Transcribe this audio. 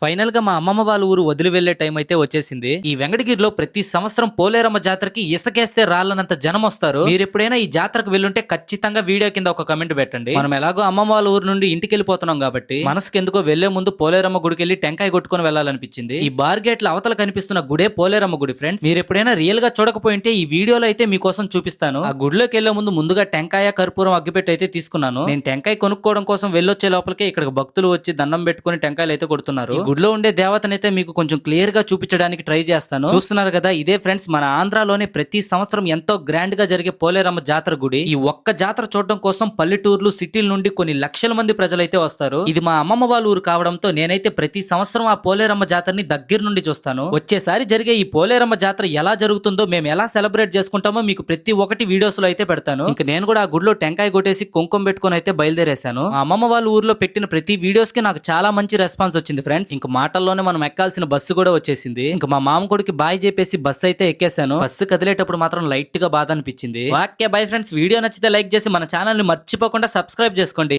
ఫైనల్గా మా అమ్మమ్మ వాళ్ళ ఊరు వదిలి వెళ్ళే టైం అయితే వచ్చేసింది. ఈ వెంకటగిరిలో ప్రతి సంవత్సరం పోలేరమ్మ జాతరకి ఇసుకేస్తే రాళ్ళనంత జనం వస్తారు. మీరు ఎప్పుడైనా ఈ జాతరకు వెళ్ళుంటే ఖచ్చితంగా వీడియో కింద ఒక కమెంట్ పెట్టండి. మనం ఎలాగో అమ్మమ్మ వాళ్ళ ఊరు నుండి ఇంటికి వెళ్ళిపోతున్నాం కాబట్టి మనసుకి ఎందుకో వెళ్ళే ముందు పోలేరమ్మ గుడికి వెళ్ళి టెంకాయ కొట్టుకొని వెళ్ళాలనిపించింది. ఈ బార్ గేట్ల అవతల కనిపిస్తున్న గుడే పోలేరమ్మ గుడి ఫ్రెండ్స్ మీరు ఎప్పుడైనా రియల్గా చూడకపోయింటే ఈ వీడియోలో అయితే మీకోసం చూపిస్తాను. ఆ గుడిలోకి వెళ్ళే ముందు ముందుగా టెంకాయ కర్పూరం అగ్గిపెట్టి అయితే తీసుకున్నాను. నేను టెంకాయ కొనుక్కోవడం కోసం వెళ్ళొచ్చే లోపలికే ఇక్కడ భక్తులు వచ్చి దండం పెట్టుకుని టెంకాయలు అయితే కొడుతున్నారు. గుడిలో ఉండే దేవతనైతే మీకు కొంచెం క్లియర్గా చూపించడానికి ట్రై చేస్తాను. చూస్తున్నారు కదా ఇదే ఫ్రెండ్స్ మన ఆంధ్రాలోనే ప్రతి సంవత్సరం ఎంతో గ్రాండ్గా జరిగే పోలేరమ్మ జాతర గుడి. ఈ ఒక్క జాతర చూడడం కోసం పల్లెటూర్లు సిటీల నుండి కొన్ని లక్షల మంది ప్రజలైతే వస్తారు. ఇది మా అమ్మమ్మ వాళ్ళ ఊరు కావడంతో నేనైతే ప్రతి సంవత్సరం ఆ పోలేరమ్మ జాతరని దగ్గర నుండి చూస్తాను. వచ్చేసారి జరిగే ఈ పోలేరమ్మ జాతర ఎలా జరుగుతుందో మేము ఎలా సెలబ్రేట్ చేసుకుంటామో మీకు ప్రతి ఒక్కటి వీడియోస్లో అయితే పెడతాను. ఇంకా నేను కూడా ఆ గుడిలో టెంకాయ కొట్టేసి కుంకుమ పెట్టుకొని అయితే బయలుదేరేశాను. మా అమ్మమ్మ వాళ్ళ ఊర్లో పెట్టిన ప్రతి వీడియోస్కి నాకు చాలా మంచి రెస్పాన్స్ వచ్చింది ఫ్రెండ్స్. ఇంక మాటల్లోనే మనం ఎక్కాల్సిన బస్సు కూడా వచ్చేసింది. ఇంకా మా మామ కొడుకు బాయ్ చెప్పేసి బస్సు అయితే ఎక్కేశాను. బస్సు కదిలేటప్పుడు మాత్రం లైట్గా బాధ అనిపించింది. Okay bye friends. వీడియో నచ్చితే లైక్ చేసి మన ఛానల్ని మర్చిపోకుండా సబ్స్క్రైబ్ చేసుకోండి.